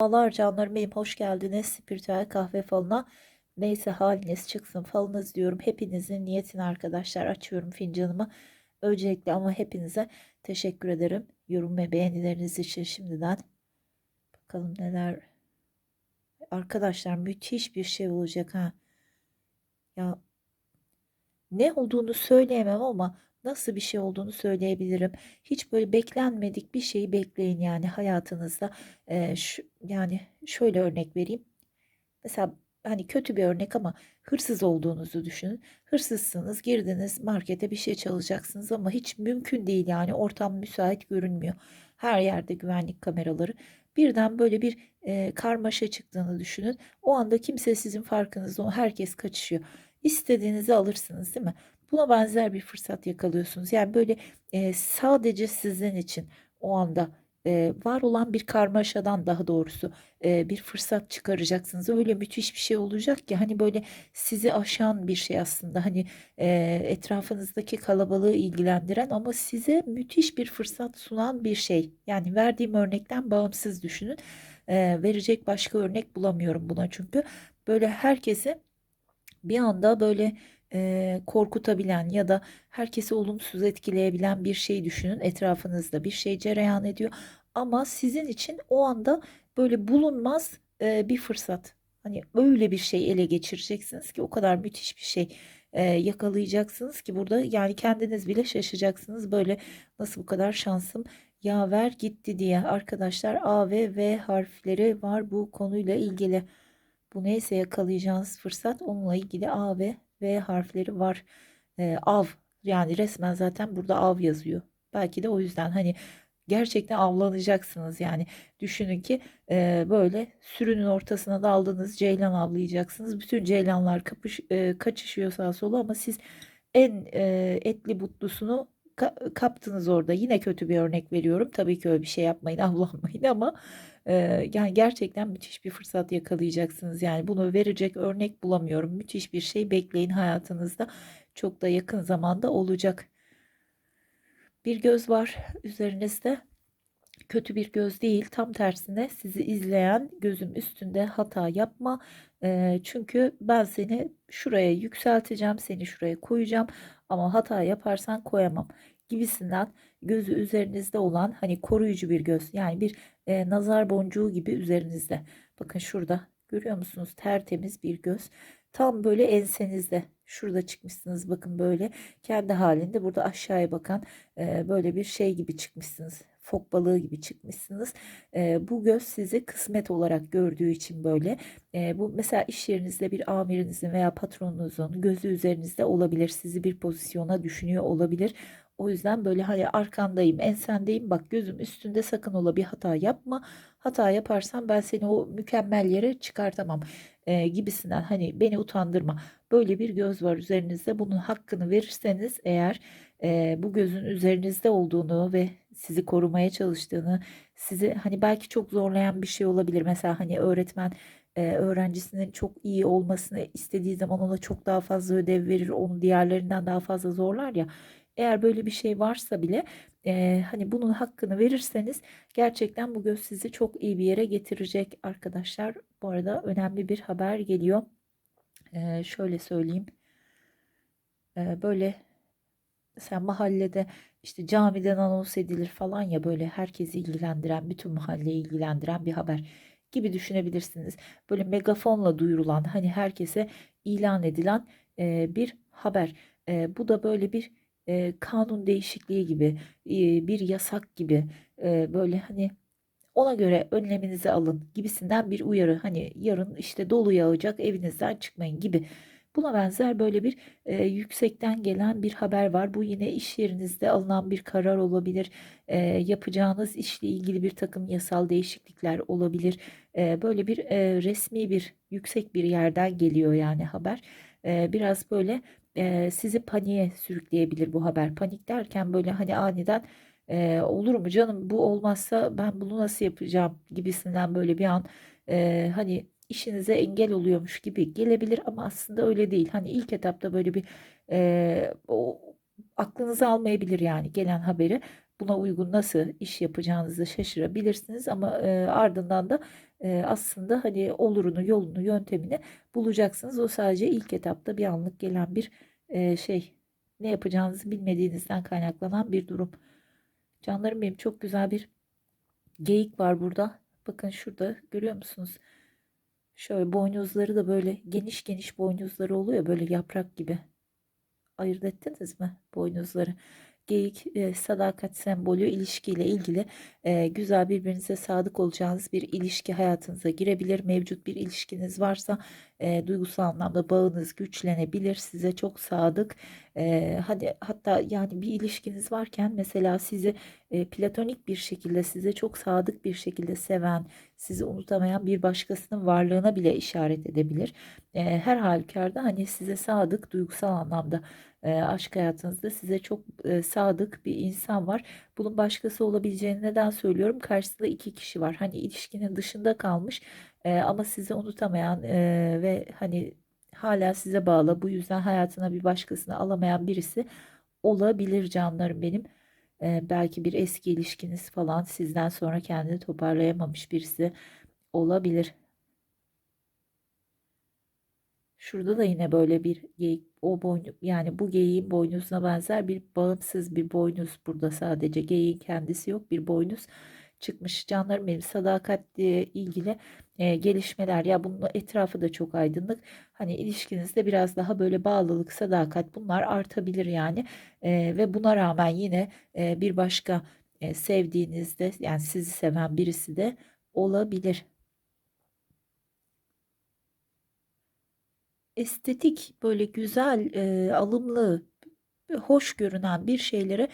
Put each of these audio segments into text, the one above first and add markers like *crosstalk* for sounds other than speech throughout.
Merhabalar canlarım benim hoş geldiniz spiritüel kahve falına. Neyse haliniz çıksın falınız diyorum. Hepinizin niyetini arkadaşlar açıyorum fincanımı. Öncelikle ama hepinize teşekkür ederim. Yorum ve beğenileriniz için şimdiden. Bakalım neler. Arkadaşlar müthiş bir şey olacak ha. Ya ne olduğunu söyleyemem ama nasıl bir şey olduğunu söyleyebilirim. Hiç böyle beklenmedik bir şeyi bekleyin yani hayatınızda. Ee, şu, yani şöyle örnek vereyim. Mesela hani kötü bir örnek ama hırsız olduğunuzu düşünün. Hırsızsınız, girdiniz markete bir şey çalacaksınız ama hiç mümkün değil yani ortam müsait görünmüyor. Her yerde güvenlik kameraları. Birden böyle bir e, karmaşa çıktığını düşünün. O anda kimse sizin farkınızda, herkes kaçışıyor. İstediğinizi alırsınız, değil mi? Buna benzer bir fırsat yakalıyorsunuz. Yani böyle e, sadece sizin için o anda e, var olan bir karmaşadan daha doğrusu e, bir fırsat çıkaracaksınız. Öyle müthiş bir şey olacak ki hani böyle sizi aşan bir şey aslında. Hani e, etrafınızdaki kalabalığı ilgilendiren ama size müthiş bir fırsat sunan bir şey. Yani verdiğim örnekten bağımsız düşünün. E, verecek başka örnek bulamıyorum buna çünkü. Böyle herkesi bir anda böyle e, korkutabilen ya da herkesi olumsuz etkileyebilen bir şey düşünün. Etrafınızda bir şey cereyan ediyor. Ama sizin için o anda böyle bulunmaz e, bir fırsat. Hani öyle bir şey ele geçireceksiniz ki o kadar müthiş bir şey e, yakalayacaksınız ki burada yani kendiniz bile şaşacaksınız. Böyle nasıl bu kadar şansım yaver gitti diye arkadaşlar A ve V harfleri var bu konuyla ilgili. Bu neyse yakalayacağınız fırsat onunla ilgili A ve V harfleri var. Ee, av yani resmen zaten burada av yazıyor. Belki de o yüzden hani gerçekten avlanacaksınız yani. Düşünün ki e, böyle sürünün ortasına daldınız ceylan avlayacaksınız. Bütün ceylanlar kapış, e, kaçışıyor sağa sola ama siz en e, etli butlusunu kaptınız orada. Yine kötü bir örnek veriyorum. Tabii ki öyle bir şey yapmayın, *laughs* avlanmayın ama e, yani gerçekten müthiş bir fırsat yakalayacaksınız. Yani bunu verecek örnek bulamıyorum. Müthiş bir şey bekleyin hayatınızda. Çok da yakın zamanda olacak. Bir göz var üzerinizde. Kötü bir göz değil, tam tersine sizi izleyen gözüm üstünde hata yapma. E, çünkü ben seni şuraya yükselteceğim, seni şuraya koyacağım ama hata yaparsan koyamam gibisinden gözü üzerinizde olan hani koruyucu bir göz yani bir e, nazar boncuğu gibi üzerinizde. Bakın şurada görüyor musunuz? Tertemiz bir göz. Tam böyle ensenizde. Şurada çıkmışsınız bakın böyle. Kendi halinde burada aşağıya bakan e, böyle bir şey gibi çıkmışsınız fok balığı gibi çıkmışsınız. E, bu göz sizi kısmet olarak gördüğü için böyle. E, bu mesela iş yerinizde bir amirinizin veya patronunuzun gözü üzerinizde olabilir. Sizi bir pozisyona düşünüyor olabilir. O yüzden böyle hani arkandayım, ensendeyim. Bak gözüm üstünde sakın ola bir hata yapma. Hata yaparsan ben seni o mükemmel yere çıkartamam e, gibisinden hani beni utandırma. Böyle bir göz var üzerinizde. Bunun hakkını verirseniz eğer e, bu gözün üzerinizde olduğunu ve sizi korumaya çalıştığını, sizi hani belki çok zorlayan bir şey olabilir. Mesela hani öğretmen e, öğrencisinin çok iyi olmasını istediği zaman ona çok daha fazla ödev verir, onu diğerlerinden daha fazla zorlar ya. Eğer böyle bir şey varsa bile e, hani bunun hakkını verirseniz gerçekten bu göz sizi çok iyi bir yere getirecek arkadaşlar. Bu arada önemli bir haber geliyor. E, şöyle söyleyeyim. E, böyle mesela mahallede işte camiden anons edilir falan ya böyle herkesi ilgilendiren, bütün mahalleyi ilgilendiren bir haber gibi düşünebilirsiniz. Böyle megafonla duyurulan hani herkese ilan edilen e, bir haber. E, bu da böyle bir e, kanun değişikliği gibi, e, bir yasak gibi e, böyle hani ona göre önleminizi alın gibisinden bir uyarı. Hani yarın işte dolu yağacak evinizden çıkmayın gibi. Buna benzer böyle bir e, yüksekten gelen bir haber var. Bu yine iş yerinizde alınan bir karar olabilir. E, yapacağınız işle ilgili bir takım yasal değişiklikler olabilir. E, böyle bir e, resmi bir yüksek bir yerden geliyor yani haber. E, biraz böyle e, sizi paniğe sürükleyebilir bu haber. Panik derken böyle hani aniden e, olur mu canım bu olmazsa ben bunu nasıl yapacağım gibisinden böyle bir an e, hani işinize engel oluyormuş gibi gelebilir ama aslında öyle değil. Hani ilk etapta böyle bir e, o, aklınıza almayabilir yani gelen haberi. Buna uygun nasıl iş yapacağınızı şaşırabilirsiniz ama e, ardından da e, aslında hani olurunu, yolunu, yöntemini bulacaksınız. O sadece ilk etapta bir anlık gelen bir e, şey. Ne yapacağınızı bilmediğinizden kaynaklanan bir durum. Canlarım benim çok güzel bir geyik var burada. Bakın şurada görüyor musunuz? Şöyle boynuzları da böyle geniş geniş boynuzları oluyor böyle yaprak gibi. Ayırt ettiniz mi boynuzları? Geyik e, sadakat sembolü ilişkiyle ilgili e, güzel birbirinize sadık olacağınız bir ilişki hayatınıza girebilir. Mevcut bir ilişkiniz varsa e, duygusal anlamda bağınız güçlenebilir. Size çok sadık. E, hadi hatta yani bir ilişkiniz varken mesela sizi e, platonik bir şekilde size çok sadık bir şekilde seven, sizi unutamayan bir başkasının varlığına bile işaret edebilir. E, her halükarda hani size sadık duygusal anlamda e, aşk hayatınızda size çok e, sadık bir insan var. Bunun başkası olabileceğini neden söylüyorum? Karşısında iki kişi var. Hani ilişkinin dışında kalmış e, ama sizi unutamayan e, ve hani hala size bağlı. Bu yüzden hayatına bir başkasını alamayan birisi olabilir canlarım benim. E, belki bir eski ilişkiniz falan sizden sonra kendini toparlayamamış birisi olabilir. Şurada da yine böyle bir geyik o boynu yani bu geyiğin boynuzuna benzer bir bağımsız bir boynuz burada sadece geyiğin kendisi yok bir boynuz çıkmış. Canlarım benim sadakatle ilgili e, gelişmeler. Ya bunun etrafı da çok aydınlık. Hani ilişkinizde biraz daha böyle bağlılık sadakat bunlar artabilir yani. E, ve buna rağmen yine e, bir başka e, sevdiğinizde yani sizi seven birisi de olabilir. estetik böyle güzel, e, alımlı, hoş görünen bir şeylere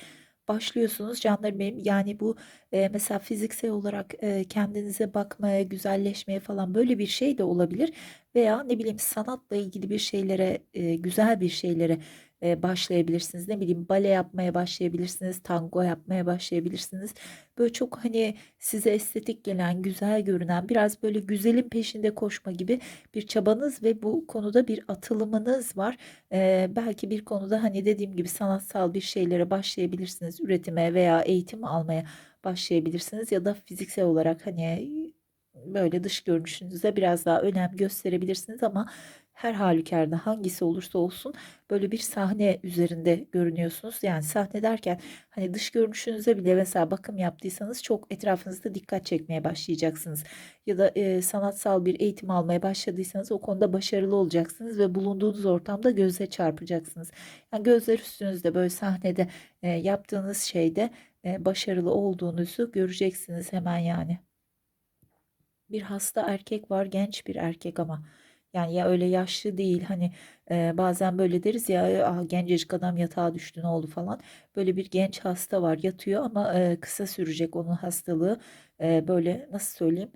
başlıyorsunuz canlarım benim. Yani bu e, mesela fiziksel olarak e, kendinize bakmaya, güzelleşmeye falan böyle bir şey de olabilir. Veya ne bileyim sanatla ilgili bir şeylere, e, güzel bir şeylere e, başlayabilirsiniz. Ne bileyim bale yapmaya başlayabilirsiniz, tango yapmaya başlayabilirsiniz. Böyle çok hani size estetik gelen, güzel görünen, biraz böyle güzelin peşinde koşma gibi bir çabanız ve bu konuda bir atılımınız var. E, belki bir konuda hani dediğim gibi sanatsal bir şeylere başlayabilirsiniz, üretime veya eğitim almaya başlayabilirsiniz ya da fiziksel olarak hani böyle dış görünüşünüze biraz daha önem gösterebilirsiniz ama her halükarda hangisi olursa olsun böyle bir sahne üzerinde görünüyorsunuz. Yani sahne derken hani dış görünüşünüze bile mesela bakım yaptıysanız çok etrafınızda dikkat çekmeye başlayacaksınız. Ya da e, sanatsal bir eğitim almaya başladıysanız o konuda başarılı olacaksınız ve bulunduğunuz ortamda göze çarpacaksınız. Yani gözler üstünüzde böyle sahnede e, yaptığınız şeyde e, başarılı olduğunuzu göreceksiniz hemen yani. Bir hasta erkek var, genç bir erkek ama. Yani ya öyle yaşlı değil hani e, bazen böyle deriz ya ah, gencecik adam yatağa düştü ne oldu falan. Böyle bir genç hasta var yatıyor ama e, kısa sürecek onun hastalığı. E, böyle nasıl söyleyeyim?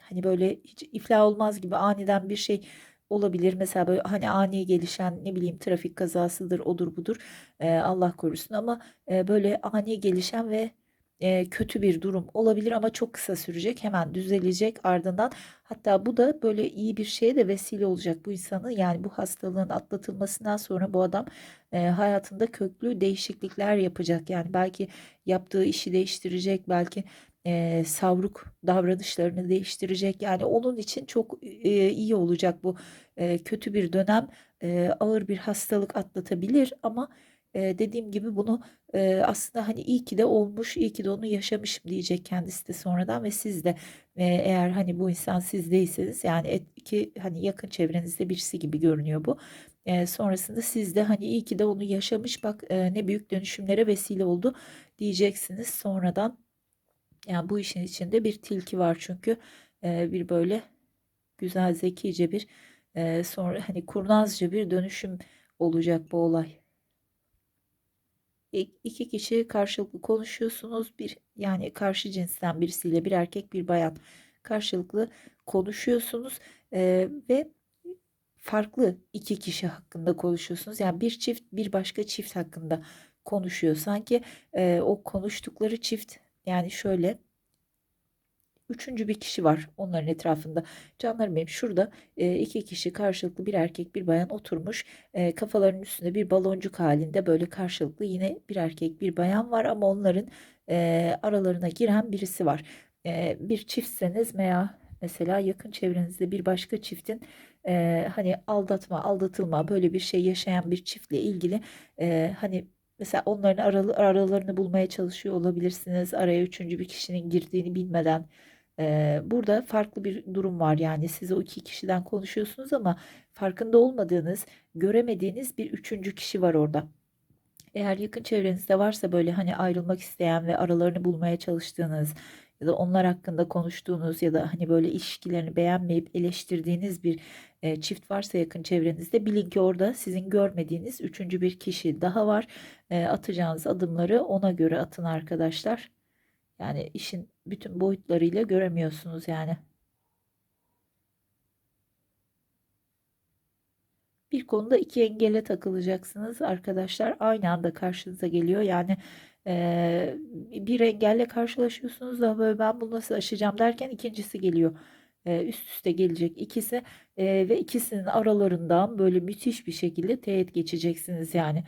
Hani böyle hiç iflah olmaz gibi aniden bir şey olabilir. Mesela böyle hani ani gelişen ne bileyim trafik kazasıdır odur budur e, Allah korusun ama e, böyle ani gelişen ve e, kötü bir durum olabilir ama çok kısa sürecek hemen düzelecek. Ardından hatta bu da böyle iyi bir şeye de vesile olacak bu insanı. Yani bu hastalığın atlatılmasından sonra bu adam e, hayatında köklü değişiklikler yapacak. Yani belki yaptığı işi değiştirecek belki e, savruk davranışlarını değiştirecek. Yani onun için çok e, iyi olacak bu e, kötü bir dönem e, ağır bir hastalık atlatabilir ama e, dediğim gibi bunu e, aslında hani iyi ki de olmuş, iyi ki de onu yaşamışım diyecek kendisi de sonradan ve siz de e, eğer hani bu insan siz değilseniz yani et, ki hani yakın çevrenizde birisi gibi görünüyor bu. E, sonrasında siz de hani iyi ki de onu yaşamış bak e, ne büyük dönüşümlere vesile oldu diyeceksiniz sonradan. Yani bu işin içinde bir tilki var çünkü e, bir böyle güzel zekice bir e, sonra hani kurnazca bir dönüşüm olacak bu olay iki kişi karşılıklı konuşuyorsunuz. Bir yani karşı cinsten birisiyle bir erkek bir bayan karşılıklı konuşuyorsunuz e, ve farklı iki kişi hakkında konuşuyorsunuz. Yani bir çift bir başka çift hakkında konuşuyor. Sanki e, o konuştukları çift yani şöyle üçüncü bir kişi var onların etrafında. Canlarım benim şurada e, iki kişi karşılıklı bir erkek bir bayan oturmuş. E, kafalarının üstünde bir baloncuk halinde böyle karşılıklı yine bir erkek bir bayan var ama onların e, aralarına giren birisi var. e, bir çiftseniz veya mesela yakın çevrenizde bir başka çiftin hani aldatma, aldatılma böyle bir şey yaşayan bir çiftle ilgili hani mesela onların aralı, aralarını bulmaya çalışıyor olabilirsiniz. Araya üçüncü bir kişinin girdiğini bilmeden. Burada farklı bir durum var yani siz o iki kişiden konuşuyorsunuz ama farkında olmadığınız, göremediğiniz bir üçüncü kişi var orada. Eğer yakın çevrenizde varsa böyle hani ayrılmak isteyen ve aralarını bulmaya çalıştığınız ya da onlar hakkında konuştuğunuz ya da hani böyle ilişkilerini beğenmeyip eleştirdiğiniz bir e, çift varsa yakın çevrenizde bilin ki orada sizin görmediğiniz üçüncü bir kişi daha var. E, atacağınız adımları ona göre atın arkadaşlar. Yani işin bütün boyutlarıyla göremiyorsunuz yani. Bir konuda iki engele takılacaksınız arkadaşlar. Aynı anda karşınıza geliyor. Yani bir engelle karşılaşıyorsunuz da böyle ben bunu nasıl aşacağım derken ikincisi geliyor. Üst üste gelecek ikisi ve ikisinin aralarından böyle müthiş bir şekilde teğet geçeceksiniz yani.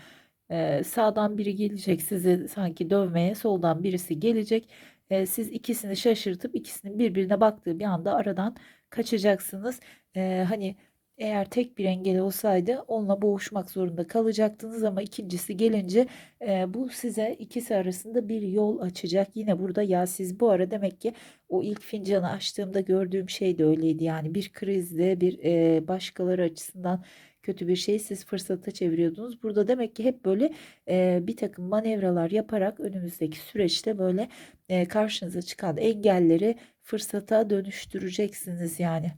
Eee, sağdan biri gelecek sizi sanki dövmeye, soldan birisi gelecek. Eee, siz ikisini şaşırtıp ikisinin birbirine baktığı bir anda aradan kaçacaksınız. Eee, hani eğer tek bir engel olsaydı onunla boğuşmak zorunda kalacaktınız ama ikincisi gelince e, bu size ikisi arasında bir yol açacak. Yine burada ya siz bu ara demek ki o ilk fincanı açtığımda gördüğüm şey de öyleydi. Yani bir krizde bir e, başkaları açısından kötü bir şey siz fırsata çeviriyordunuz. Burada demek ki hep böyle e, bir takım manevralar yaparak önümüzdeki süreçte böyle e, karşınıza çıkan engelleri fırsata dönüştüreceksiniz yani.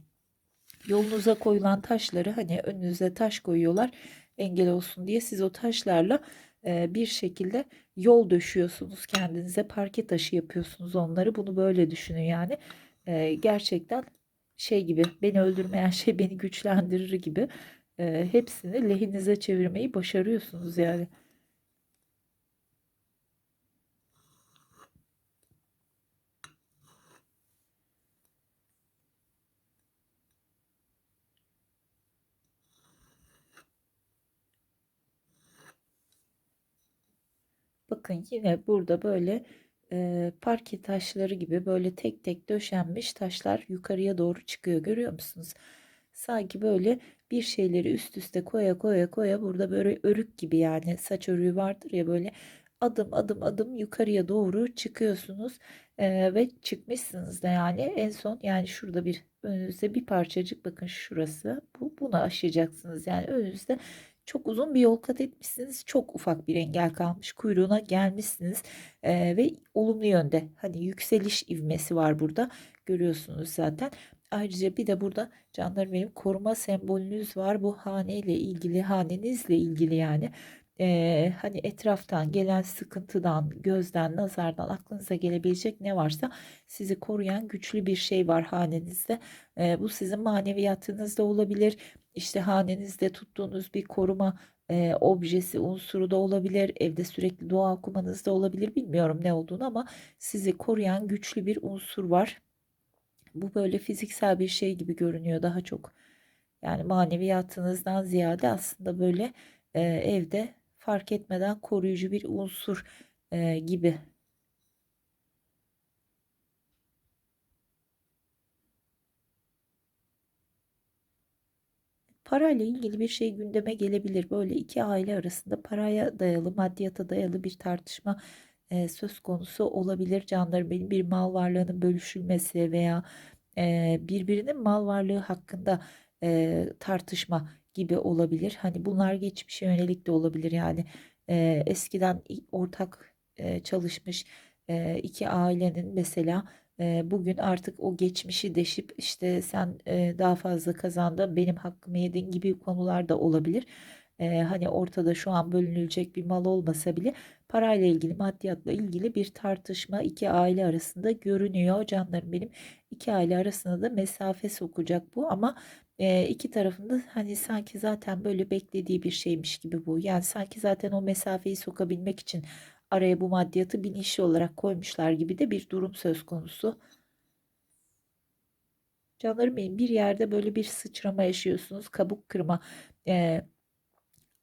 Yolunuza koyulan taşları hani önünüze taş koyuyorlar engel olsun diye siz o taşlarla bir şekilde yol döşüyorsunuz kendinize parke taşı yapıyorsunuz onları. Bunu böyle düşünün yani. Gerçekten şey gibi beni öldürmeyen şey beni güçlendirir gibi e, hepsini lehinize çevirmeyi başarıyorsunuz yani. Bakın yine burada böyle e, parke taşları gibi böyle tek tek döşenmiş taşlar yukarıya doğru çıkıyor. Görüyor musunuz? Sanki böyle bir şeyleri üst üste koya koya koya burada böyle örük gibi yani saç örüğü vardır ya böyle adım adım adım yukarıya doğru çıkıyorsunuz E, ve çıkmışsınız da yani en son yani şurada bir önünüzde bir parçacık bakın şurası bu bunu aşacaksınız yani önünüzde çok uzun bir yol kat etmişsiniz. Çok ufak bir engel kalmış. Kuyruğuna gelmişsiniz. Ee, ve olumlu yönde. Hani yükseliş ivmesi var burada. Görüyorsunuz zaten. Ayrıca bir de burada canlarım benim koruma sembolünüz var. Bu hane ile ilgili, hanenizle ilgili yani. Ee, hani etraftan gelen sıkıntıdan, gözden, nazardan aklınıza gelebilecek ne varsa sizi koruyan güçlü bir şey var hanenizde. Ee, bu sizin maneviyatınızda olabilir işte hanenizde tuttuğunuz bir koruma e, objesi unsuru da olabilir. Evde sürekli dua okumanız da olabilir. Bilmiyorum ne olduğunu ama sizi koruyan güçlü bir unsur var. Bu böyle fiziksel bir şey gibi görünüyor daha çok. Yani maneviyatınızdan ziyade aslında böyle e, evde fark etmeden koruyucu bir unsur e, gibi. Parayla ilgili bir şey gündeme gelebilir. Böyle iki aile arasında paraya dayalı, maddiyata dayalı bir tartışma e, söz konusu olabilir. Canlarım benim bir mal varlığının bölüşülmesi veya e, birbirinin mal varlığı hakkında e, tartışma gibi olabilir. Hani bunlar geçmişe yönelik de olabilir yani. E, eskiden ortak e, çalışmış e, iki ailenin mesela e, bugün artık o geçmişi deşip işte sen e, daha fazla kazandın benim hakkımı yedin gibi konular da olabilir. E, hani ortada şu an bölünülecek bir mal olmasa bile parayla ilgili maddiyatla ilgili bir tartışma iki aile arasında görünüyor canlarım benim iki aile arasında da mesafe sokacak bu ama e, iki tarafında hani sanki zaten böyle beklediği bir şeymiş gibi bu yani sanki zaten o mesafeyi sokabilmek için araya bu maddiyatı bilinçli olarak koymuşlar gibi de bir durum söz konusu. Canlarım benim bir yerde böyle bir sıçrama yaşıyorsunuz. Kabuk kırma. E,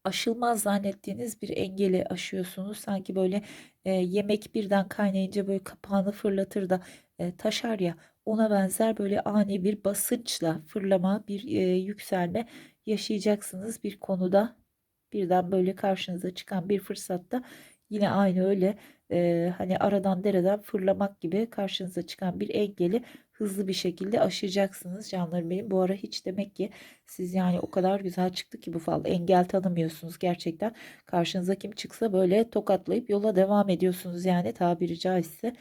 aşılmaz zannettiğiniz bir engeli aşıyorsunuz. Sanki böyle e, yemek birden kaynayınca böyle kapağını fırlatır da e, taşar ya ona benzer böyle ani bir basınçla fırlama bir e, yükselme yaşayacaksınız bir konuda birden böyle karşınıza çıkan bir fırsatta yine aynı öyle e, hani aradan dereden fırlamak gibi karşınıza çıkan bir engeli hızlı bir şekilde aşacaksınız canlarım benim. Bu ara hiç demek ki siz yani o kadar güzel çıktı ki bu fal engel tanımıyorsunuz gerçekten. Karşınıza kim çıksa böyle tokatlayıp yola devam ediyorsunuz yani tabiri caizse.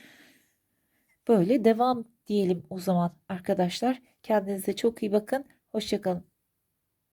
Böyle devam diyelim o zaman arkadaşlar. Kendinize çok iyi bakın. Hoşçakalın.